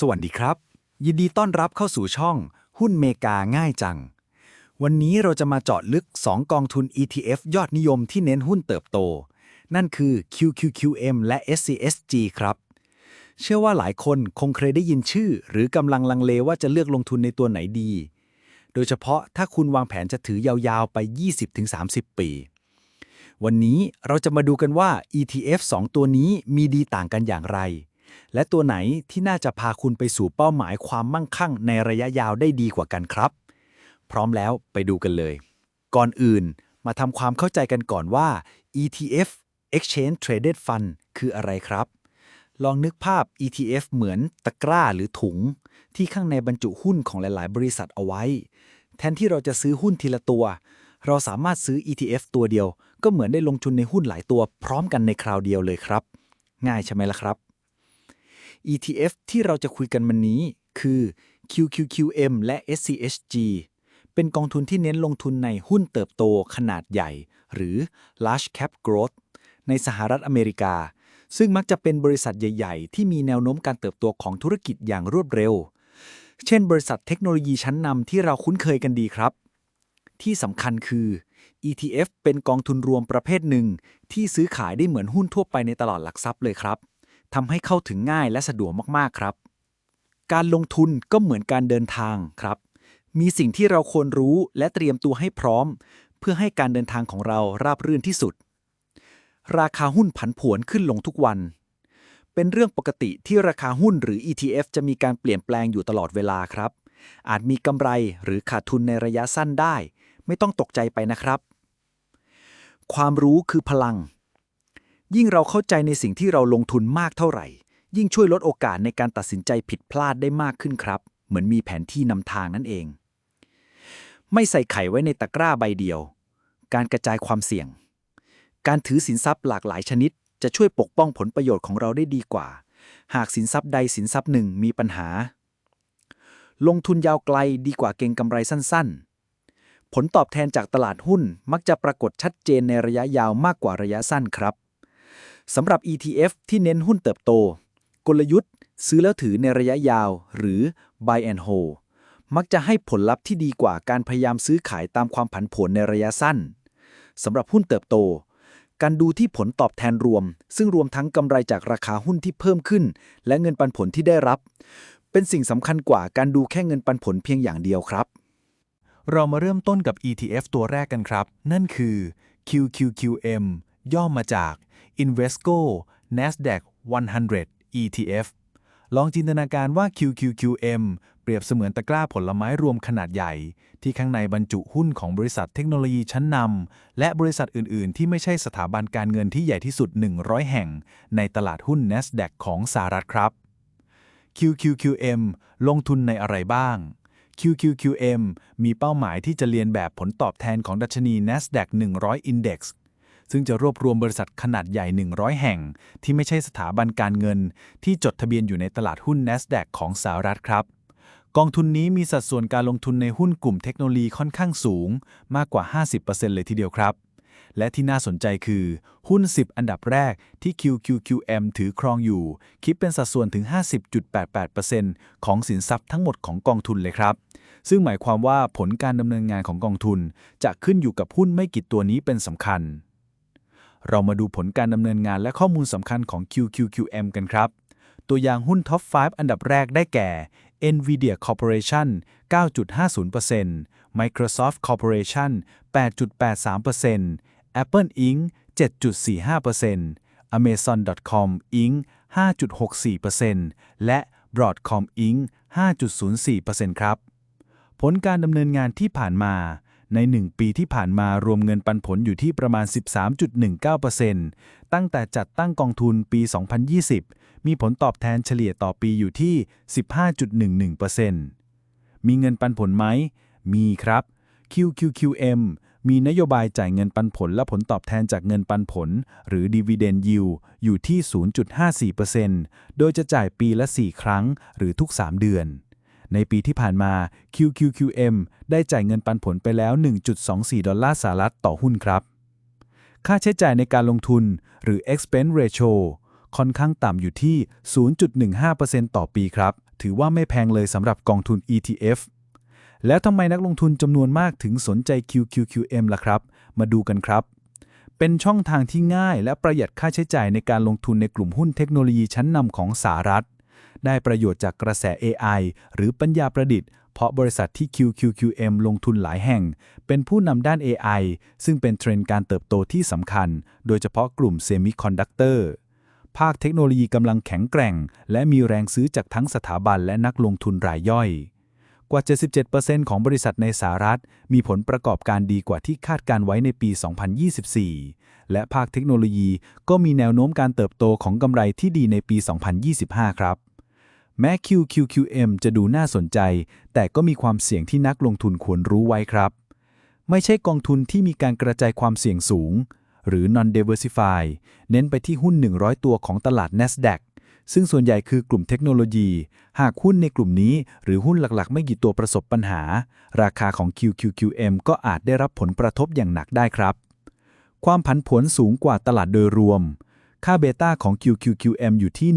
สวัสดีครับ ยินดีต้อนรับเข้าสู่ช่อง หุ้นเมกาง่ายจัง วันนี้เราจะมาเจาะลึก 2 กองทุน ETF ยอดนิยมที่เน้นหุ้นเติบโต นั่นคือ QQQM และ SCSG ครับ เชื่อว่าหลายคนคงเคยได้ยินชื่อ หรือกำลังลังเลว่าจะเลือกลงทุนในตัวไหนดี โดยเฉพาะถ้าคุณวางแผนจะถือยาวๆไป 20-30 ปี วันนี้เราจะมาดูกันว่า ETF 2 ตัวนี้มีดีต่างกันอย่างไร และตัวไหนที่น่าจะพาคุณไปสู่เป้าหมายความมั่งคั่งในระยะยาวได้ดีกว่ากันครับ พร้อมแล้วไปดูกันเลย ก่อนอื่นมาทำความเข้าใจกันก่อนว่า ETF Exchange Traded Fund คืออะไรครับ ลองนึกภาพ ETF เหมือนตะกร้าหรือถุง ที่ข้างในบรรจุหุ้นของหลาย ๆ บริษัทเอาไว้ แทนที่เราจะซื้อหุ้นทีละตัว เราสามารถซื้อ ETF ตัวเดียว ก็เหมือนได้ลงทุนในหุ้นหลายตัวพร้อมกันในคราวเดียวเลยครับ ง่ายใช่ไหมล่ะครับ ETF ที่เราจะคุยกันวันนี้ คือ QQQM และ SCSG เป็นกองทุนที่เน้นลงทุนในหุ้นเติบโตขนาดใหญ่ หรือ large cap growth ในสหรัฐอเมริกา ซึ่งมักจะเป็นบริษัทใหญ่ ๆ ที่มีแนวโน้มการเติบโตของธุรกิจอย่างรวดเร็ว เช่น บริษัทเทคโนโลยีชั้นนำที่เราคุ้นเคยกันดีครับ ที่สำคัญคือ ETF เป็นกองทุนรวมประเภทหนึ่ง ที่ซื้อขายได้เหมือนหุ้นทั่วไปในตลาดหลักทรัพย์เลยครับ ทำให้เข้าถึงง่ายและสะดวกมากๆครับ การลงทุนก็เหมือนการเดินทางครับ มีสิ่งที่เราควรรู้และเตรียมตัวให้พร้อม เพื่อให้การเดินทางของเราราบรื่นที่สุด ราคาหุ้นผันผวนขึ้นลงทุกวัน เป็นเรื่องปกติที่ราคาหุ้นหรือ ETF จะมีการเปลี่ยนแปลงอยู่ตลอดเวลาครับ อาจมีกำไรหรือขาดทุนในระยะสั้นได้ ไม่ต้องตกใจไปนะครับ ความรู้คือพลัง ยิ่งเราเข้าใจในสิ่งที่เราลงทุนมากเท่าไหร่ ยิ่งช่วยลดโอกาสในการตัดสินใจผิดพลาดได้มากขึ้นครับ เหมือนมีแผนที่นำทางนั่นเอง ไม่ใส่ไข่ไว้ในตะกร้าใบเดียว การกระจายความเสี่ยง การถือสินทรัพย์หลากหลายชนิด จะช่วยปกป้องผลประโยชน์ของเราได้ดีกว่า หากสินทรัพย์ใดสินทรัพย์หนึ่งมีปัญหา ลงทุนยาวไกลดีกว่าเก็งกำไรสั้น ๆ ผลตอบแทนจากตลาดหุ้นมักจะปรากฏชัดเจนในระยะยาวมากกว่าระยะสั้นครับ สำหรับ ETF ที่เน้นหุ้นเติบโต กลยุทธ์ ซื้อแล้วถือในระยะยาว หรือ buy and hold มักจะให้ผลลัพธ์ที่ดีกว่าการพยายามซื้อขายตามความผันผวนในระยะสั้นสำหรับหุ้นเติบโต การดูที่ผลตอบแทนรวม ซึ่งรวมทั้งกำไรจากราคาหุ้นที่เพิ่มขึ้น และเงินปันผลที่ได้รับ เป็นสิ่งสำคัญกว่าการดูแค่เงินปันผลเพียงอย่างเดียวครับ เรามาเริ่มต้นกับ ETF ตัวแรกกันครับ นั่นคือ QQQM ย่อมาจาก Invesco Nasdaq 100 ETF ลองจินตนาการว่า QQQM เปรียบเสมือนตะกร้าผลไม้รวมขนาดใหญ่ ที่ข้างในบรรจุหุ้นของบริษัทเทคโนโลยีชั้นนำและบริษัทอื่น ๆ ที่ไม่ใช่สถาบันการเงินที่ใหญ่ที่สุด 100 แห่ง ในตลาดหุ้น NASDAQ ของสหรัฐครับ QQQM ลงทุนในอะไรบ้าง QQQM มีเป้าหมายที่จะเรียนแบบผลตอบแทนของดัชนี NASDAQ 100 Index ซึ่งจะรวบรวมบริษัทขนาดใหญ่ 100 แห่ง ที่ไม่ใช่สถาบันการเงิน ที่จดทะเบียนอยู่ในตลาดหุ้น NASDAQ ของสหรัฐครับ กองทุนนี้มีสัดส่วนการลงทุนในหุ้นกลุ่มเทคโนโลยีค่อนข้างสูง มากกว่า 50%เลยทีเดียวครับ และที่น่าสนใจคือ หุ้น 10 อันดับแรกที่ QQQM ถือครองอยู่ คิดเป็นสัดส่วนถึง 50.88%ของสินทรัพย์ทั้งหมดของกองทุนเลยครับซึ่งหมายความว่าผลการดำเนินงานของกองทุน จะขึ้นอยู่กับหุ้นไม่กี่ตัวนี้เป็นสำคัญ เรามาดูผลการดำเนินงานและข้อมูลสำคัญของ QQQM กันครับ ตัวอย่างหุ้นท็อป 5 อันดับแรกได้แก่ NVIDIA Corporation 9.50% Microsoft Corporation 8.83% Apple Inc. 7.45% Amazon.com Inc. 5.64%และ Broadcom Inc. 5.04%ครับ ผลการดำเนินงานที่ผ่านมา ใน 1 ปีที่ผ่านมารวมเงินปันผลอยู่ที่ประมาณ 13.19%ตั้งแต่จัดตั้งกองทุนปี 2020 มีผลตอบแทนเฉลี่ยต่อปีอยู่ที่ 15.11%มีเงินปันผลไหม มีครับ QQQM มีนโยบายจ่ายเงินปันผลและผลตอบแทนจากเงินปันผล หรือ Dividend Yield อยู่ที่ 0.54%โดยจะจ่ายปีละ 4 ครั้ง หรือทุก 3 เดือน ในปีที่ผ่านมา QQQM ได้จ่ายเงินปันผลไปแล้ว 1.24 ดอลลาร์สหรัฐต่อหุ้นครับ ค่าใช้จ่ายในการลงทุนหรือ expense ratio ค่อนข้างต่ำอยู่ที่ 0.15%ต่อปีครับ ถือว่าไม่แพงเลยสำหรับกองทุน ETF แล้วทำไมนักลงทุนจำนวนมากถึงสนใจ QQQM ล่ะครับ มาดูกันครับ เป็นช่องทางที่ง่ายและประหยัดค่าใช้จ่ายในการลงทุนในกลุ่มหุ้นเทคโนโลยีชั้นนำของสหรัฐ ได้ประโยชน์จากกระแส AI หรือปัญญาประดิษฐ์ เพราะบริษัทที่ QQQM ลงทุนหลายแห่ง เป็นผู้นำด้าน AI ซึ่งเป็นเทรนด์การเติบโตที่สำคัญ โดยเฉพาะกลุ่มเซมิคอนดักเตอร์ภาคเทคโนโลยีกำลังแข็งแกร่ง และมีแรงซื้อจากทั้งสถาบันและนักลงทุนรายย่อย กว่า 77%ของบริษัทในสหรัฐ มีผลประกอบการดีกว่าที่คาดการไว้ในปี 2024 และภาคเทคโนโลยีก็มีแนวโน้มการเติบโตของกำไรที่ดีในปี 2025 ครับ แม้ QQQM จะดูน่าสนใจ แต่ก็มีความเสี่ยงที่นักลงทุนควรรู้ไว้ครับ ไม่ใช่กองทุนที่มีการกระจายความเสี่ยงสูง หรือ non-diversify เน้นไปที่หุ้น 100 ตัวของตลาด NASDAQ ซึ่งส่วนใหญ่คือกลุ่มเทคโนโลยี หากหุ้นในกลุ่มนี้ หรือหุ้นหลักๆ ไม่กี่ตัวประสบปัญหา ราคาของ QQQM ก็อาจได้รับผลกระทบอย่างหนักได้ครับ ความผันผวนสูงกว่าตลาดโดยรวม ค่าเบต้าของ QQQM อยู่ที่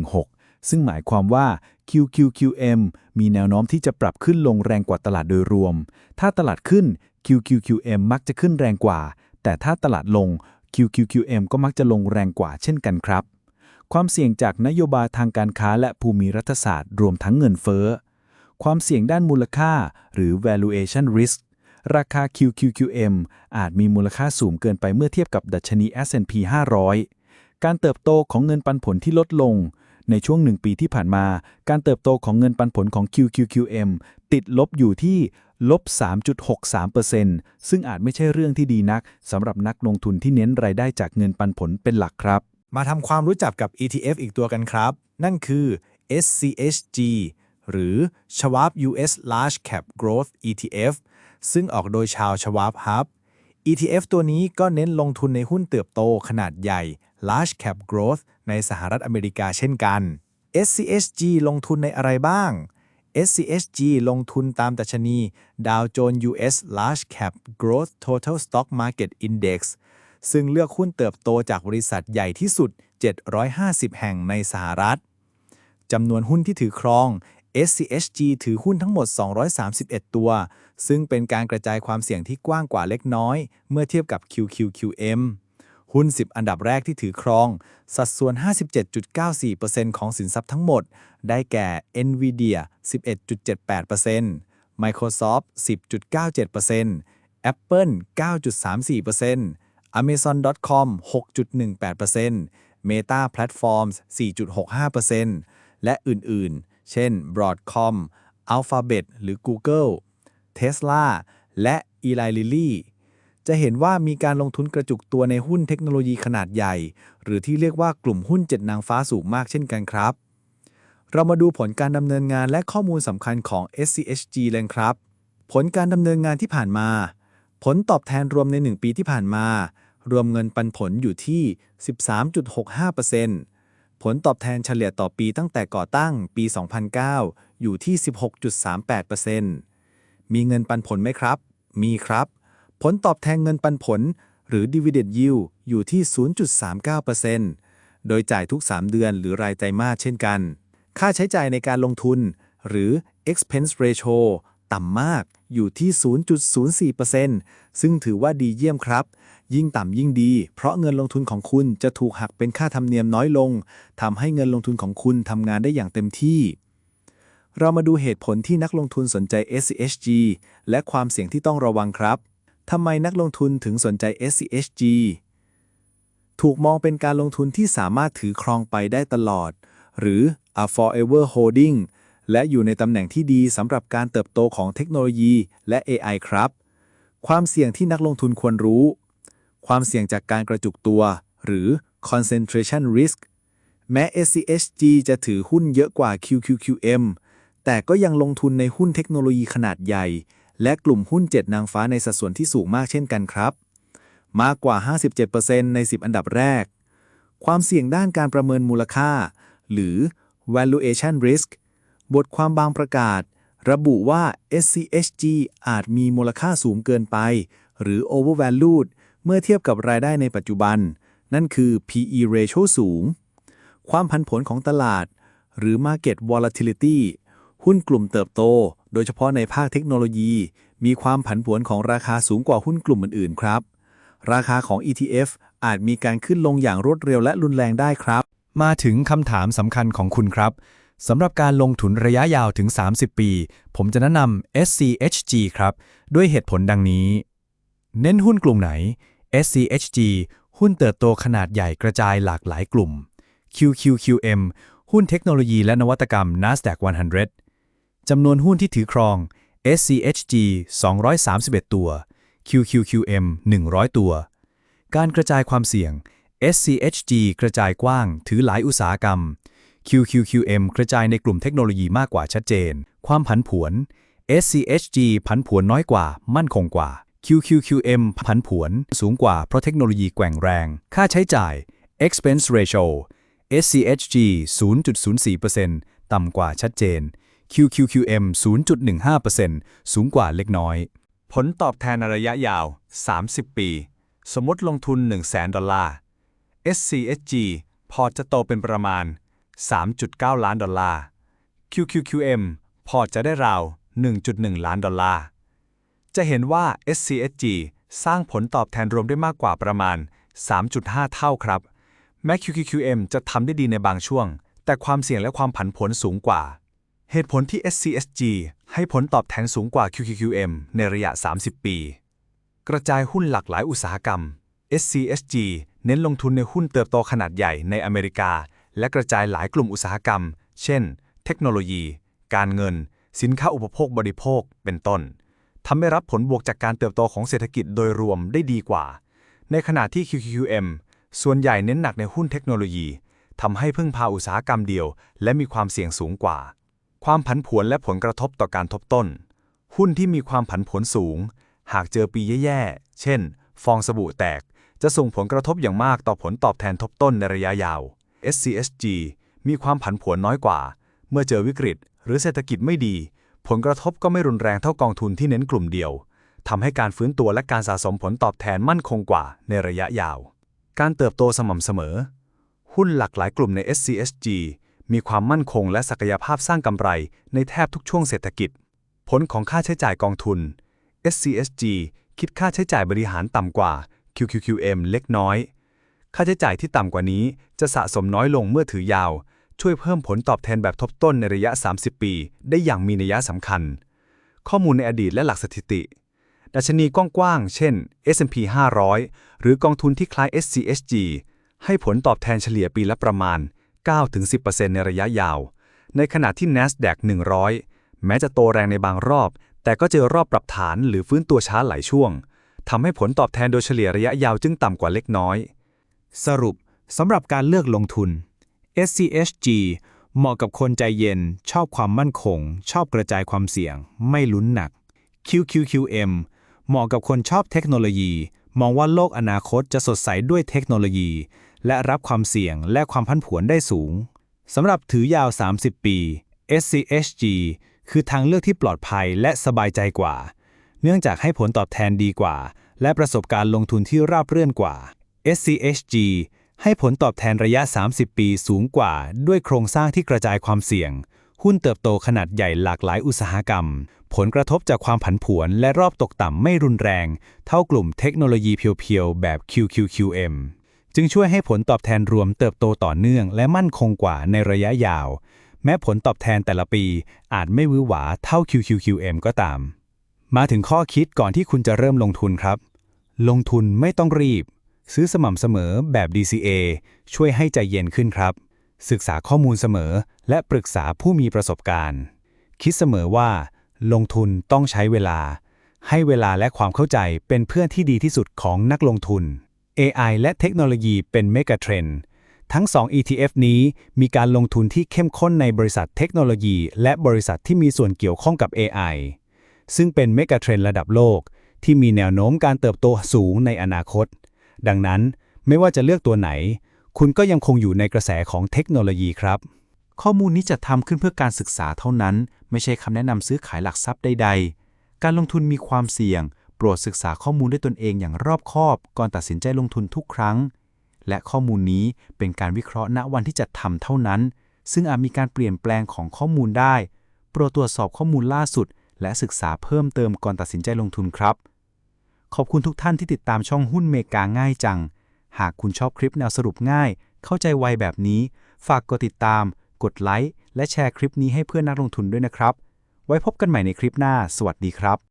1.16 ซึ่งหมายความว่า QQQM มีแนวโน้มที่จะปรับขึ้นลงแรงกว่าตลาดโดยรวม ถ้าตลาดขึ้น QQQM มักจะขึ้นแรงกว่า แต่ถ้าตลาดลง QQQM ก็มักจะลงแรงกว่าเช่นกันครับ ความเสี่ยงจากนโยบายทางการค้าและภูมิรัฐศาสตร์รวมทั้งเงินเฟ้อ ความเสี่ยงด้านมูลค่า หรือ valuation risk ราคา QQQM อาจมีมูลค่าสูงเกินไปเมื่อเทียบกับดัชนี S&P 500 การเติบโตของเงินปันผลที่ลดลง ในช่วงหนึ่งปีที่ผ่านมา การเติบโตของเงินปันผลของ QQQM ติดลบอยู่ที่ลบ 3.63%ซึ่งอาจไม่ใช่เรื่องที่ดีนักสำหรับนักลงทุนที่เน้นรายได้จากเงินปันผลเป็นหลักครับ มาทำความรู้จักกับ ETF อีกตัวกันครับ นั่นคือ SCHG หรือ Schwab US Large Cap Growth ETF ซึ่งออกโดยชาว Schwab Hub ETF ตัวนี้ก็เน้นลงทุนในหุ้นเติบโตขนาดใหญ่ Large Cap Growth ในสหรัฐอเมริกาเช่นกัน SCHG ลงทุนในอะไรบ้าง SCHG ลงทุนตามดัชนีดาวโจนส์ US Large Cap Growth Total Stock Market Index ซึ่งเลือกหุ้นเติบโตจากบริษัทใหญ่ที่สุด 750 แห่งในสหรัฐ จำนวนหุ้นที่ถือครอง SCHG ถือหุ้นทั้งหมด 231 ตัว ซึ่งเป็นการกระจายความเสี่ยงที่กว้างกว่าเล็กน้อย เมื่อเทียบกับ QQQM หุ้น 10 อันดับแรกที่ถือครอง สัดส่วน 57.94%ของสินทรัพย์ทั้งหมด ได้แก่ NVIDIA 11.78% Microsoft 10.97% Apple 9.34% Amazon.com 6.18% Meta Platforms 4.65%และอื่น ๆ เช่น Broadcom Alphabet หรือ Google Tesla และ Eli Lilly จะเห็นว่ามีการลงทุนกระจุกตัวในหุ้นเทคโนโลยีขนาดใหญ่ หรือที่เรียกว่ากลุ่มหุ้นเจ็ดนางฟ้าสูงมากเช่นกันครับ เรามาดูผลการดำเนินงานและข้อมูลสำคัญของ SCHG เลยครับ ผลการดำเนินงานที่ผ่านมา ผลตอบแทนรวมใน 1 ปีที่ผ่านมา รวมเงินปันผลอยู่ที่ 13.65%ผลตอบแทนเฉลี่ยต่อปีตั้งแต่ก่อตั้งปี 2009 อยู่ที่ 16.38%มีเงินปันผลไหมครับ มีครับ ผลตอบแทนเงินปันผล หรือ dividend yield อยู่ที่ 0.39%โดยจ่ายทุก 3 เดือนหรือรายไตรมาสเช่นกัน ค่าใช้จ่ายในการลงทุน หรือ expense ratio ต่ำมากอยู่ที่ 0.04%ซึ่งถือว่าดีเยี่ยมครับ ยิ่งต่ำยิ่งดี เพราะเงินลงทุนของคุณจะถูกหักเป็นค่าธรรมเนียมน้อยลง ทำให้เงินลงทุนของคุณทำงานได้อย่างเต็มที่ เรามาดูเหตุผลที่นักลงทุนสนใจ SCHG และความเสี่ยงที่ต้องระวังครับ ทำไมนักลงทุนถึงสนใจ SCHG ถูกมองเป็นการลงทุนที่สามารถถือครองไปได้ตลอด หรือ a forever holding และอยู่ในตำแหน่งที่ดีสำหรับการเติบโตของเทคโนโลยีและ AI ครับ ความเสี่ยงที่นักลงทุนควรรู้ ความเสี่ยงจากการกระจุกตัว หรือ concentration risk แม้ SCHG จะถือหุ้นเยอะกว่า QQQM แต่ก็ยังลงทุนในหุ้นเทคโนโลยีขนาดใหญ่ และกลุ่มหุ้น 7 นางฟ้าในสัดส่วนที่สูงมากเช่นกันครับ มากกว่า 57%ใน 10 อันดับแรก ความเสี่ยงด้านการประเมินมูลค่า หรือ valuation risk บทความบางประกาศ ระบุว่า SCHG อาจมีมูลค่าสูงเกินไป หรือ overvalued เมื่อเทียบกับรายได้ในปัจจุบัน นั่นคือ PE ratio สูง ความผันผวนของตลาด หรือ Market Volatility หุ้นกลุ่มเติบโต โดยเฉพาะในภาคเทคโนโลยี มีความผันผวนของราคาสูงกว่าหุ้นกลุ่มอื่นๆ ครับ ราคาของ ETF อาจมีการขึ้นลงอย่างรวดเร็วและรุนแรงได้ครับ มาถึงคำถามสำคัญของคุณครับสำหรับการลงทุนระยะยาวถึง 30 ปี ผมจะแนะนำ SCHG ครับ ด้วยเหตุผลดังนี้ เน้นหุ้นกลุ่มไหน SCHG หุ้นเติบโตขนาดใหญ่กระจายหลากหลายกลุ่ม QQQM หุ้นเทคโนโลยีและนวัตกรรม NASDAQ 100 จำนวนหุ้นที่ถือครอง SCHG 231 ตัว QQQM 100 ตัว การกระจายความเสี่ยง SCHG กระจายกว้าง ถือหลายอุตสาหกรรม QQQM กระจายในกลุ่มเทคโนโลยีมากกว่าชัดเจน ความผันผวน SCHG ผันผวนน้อยกว่า มั่นคงกว่า QQQM ผันผวนสูงกว่าเพราะเทคโนโลยีแกว่งแรง ค่าใช้จ่าย expense ratio SCHG 0.04%ต่ำกว่าชัดเจน QQQM 0.15%สูงกว่าเล็กน้อย ผลตอบแทนระยะยาว 30 ปี สมมติลงทุน 1 0 0 0 0แดอลลาร์ SCHG พอจะโตเป็นประมาณ 3.9 ล้านดอลลาร์ QQQM พอจะได้ราว 1.1 ล้านดอลลาร์ จะเห็นว่า SCHG สร้างผลตอบแทนรวมได้มากกว่าประมาณ 3.5 เท่าครับ แม้ QQQM จะทำได้ดีในบางช่วง แต่ความเสี่ยงและความผันผวนสูงกว่า เหตุผลที่ SCSG ให้ผลตอบแทนสูงกว่า QQQM ในระยะ 30 ปี กระจายหุ้นหลากหลายอุตสาหกรรม SCSG เน้นลงทุนในหุ้นเติบโตขนาดใหญ่ในอเมริกา และกระจายหลายกลุ่มอุตสาหกรรม เช่น เทคโนโลยี การเงิน สินค้าอุปโภคบริโภค เป็นต้นทำให้รับผลบวกจากการเติบโตของเศรษฐกิจโดยรวมได้ดีกว่า ในขณะที่ QQQM ส่วนใหญ่เน้นหนักในหุ้นเทคโนโลยีทำให้พึ่งพาอุตสาหกรรมเดียว และมีความเสี่ยงสูงกว่า ความผันผวนและผลกระทบต่อการทบต้น หุ้นที่มีความผันผวนสูง หากเจอปีแย่ๆ เช่น ฟองสบู่แตก จะส่งผลกระทบอย่างมากต่อผลตอบแทนทบต้นในระยะยาว SCSG มีความผันผวนน้อยกว่า เมื่อเจอวิกฤต หรือเศรษฐกิจไม่ดี ผลกระทบก็ไม่รุนแรงเท่ากองทุนที่เน้นกลุ่มเดียวทำให้การฟื้นตัวและการสะสมผลตอบแทนมั่นคงกว่าในระยะยาว การเติบโตสม่ำเสมอ หุ้นหลากหลายกลุ่มใน SCSG มีความมั่นคงและศักยภาพสร้างกำไรในแทบทุกช่วงเศรษฐกิจ ผลของค่าใช้จ่ายกองทุน SCSG คิดค่าใช้จ่ายบริหารต่ำกว่า QQQM เล็กน้อย ค่าใช้จ่ายที่ต่ำกว่านี้จะสะสมน้อยลงเมื่อถือยาว ช่วยเพิ่มผลตอบแทนแบบทบต้นในระยะ 30 ปี ได้อย่างมีนัยสำคัญ ข้อมูลในอดีตและหลักสถิติ ดัชนีกว้างๆ เช่น S&P 500 หรือกองทุนที่คล้าย SCSG ให้ผลตอบแทนเฉลี่ยปีละประมาณ 9-10%ในระยะยาว ในขณะที่ NASDAQ 100 แม้จะโตแรงในบางรอบ แต่ก็เจอรอบปรับฐานหรือฟื้นตัวช้าหลายช่วงทำให้ผลตอบแทนโดยเฉลี่ยระยะยาวจึงต่ำกว่าเล็กน้อย สรุปสำหรับการเลือกลงทุน SCHG เหมาะกับคนใจเย็น ชอบความมั่นคง ชอบกระจายความเสี่ยง ไม่ลุ้นหนัก QQQM เหมาะกับคนชอบเทคโนโลยี มองว่าโลกอนาคตจะสดใสด้วยเทคโนโลยี และรับความเสี่ยงและความพันผวนได้สูงสำหรับถือยาว 30 ปี SCHG คือทางเลือกที่ปลอดภัยและสบายใจกว่า เนื่องจากให้ผลตอบแทนดีกว่า และประสบการณ์ลงทุนที่ราบเรื่อนกว่า SCHG ให้ผลตอบแทนระยะ 30 ปีสูงกว่า ด้วยโครงสร้างที่กระจายความเสี่ยง หุ้นเติบโตขนาดใหญ่หลากหลายอุตสาหกรรม ผลกระทบจากความผันผวนและรอบตกต่ำไม่รุนแรง เท่ากลุ่มเทคโนโลยีเพียวๆ แบบ QQQM จึงช่วยให้ผลตอบแทนรวมเติบโตต่อเนื่อง และมั่นคงกว่าในระยะยาว แม้ผลตอบแทนแต่ละปีอาจไม่วือหวาเท่า QQQM ก็ตาม มาถึงข้อคิดก่อนที่คุณจะเริ่มลงทุนครับ ลงทุนไม่ต้องรีบ ซื้อสม่ำเสมอแบบ DCA ช่วยให้ใจเย็นขึ้นครับ ศึกษาข้อมูลเสมอ และปรึกษาผู้มีประสบการณ์ คิดเสมอว่า ลงทุนต้องใช้เวลา ให้เวลาและความเข้าใจเป็นเพื่อนที่ดีที่สุดของนักลงทุน AI และเทคโนโลยีเป็นเมกะเทรนด์ทั้ง 2 ETF นี้มีการลงทุนที่เข้มข้นในบริษัทเทคโนโลยี และบริษัทที่มีส่วนเกี่ยวข้องกับ AI ซึ่งเป็นเมกะเทรนด์ระดับโลก ที่มีแนวโน้มการเติบโตสูงในอนาคต ดังนั้นไม่ว่าจะเลือกตัวไหน คุณก็ยังคงอยู่ในกระแสของเทคโนโลยีครับ ข้อมูลนี้จะทำขึ้นเพื่อการศึกษาเท่านั้น ไม่ใช่คำแนะนำซื้อขายหลักทรัพย์ใด ๆ การลงทุนมีความเสี่ยง ปรดศึกษาข้อมูลด้วยตนเองอย่างรอบคอบก่อนตัดสินใจลงทุนทุกครั้ง และข้อมูลนี้เป็นการวิเคราะห์ณวันที่จัดทำเท่านั้น ซึ่งอาจมีการเปลี่ยนแปลงของข้อมูลได้ โปรดตรวจสอบข้อมูลล่าสุด และศึกษาเพิ่มเติมก่อนตัดสินใจลงทุนครับ ขอบคุณทุกท่านที่ติดตามช่องหุ้นเมกาง่ายจัง หากคุณชอบคลิปแนวสรุปง่าย เข้าใจไวแบบนี้ ฝากกดติดตาม กดไลค์และแชร์คลิปนี้ให้เพื่อนนักลงทุนด้วยนะครับ ไว้พบกันใหม่ในคลิปหน้า สวัสดีครับ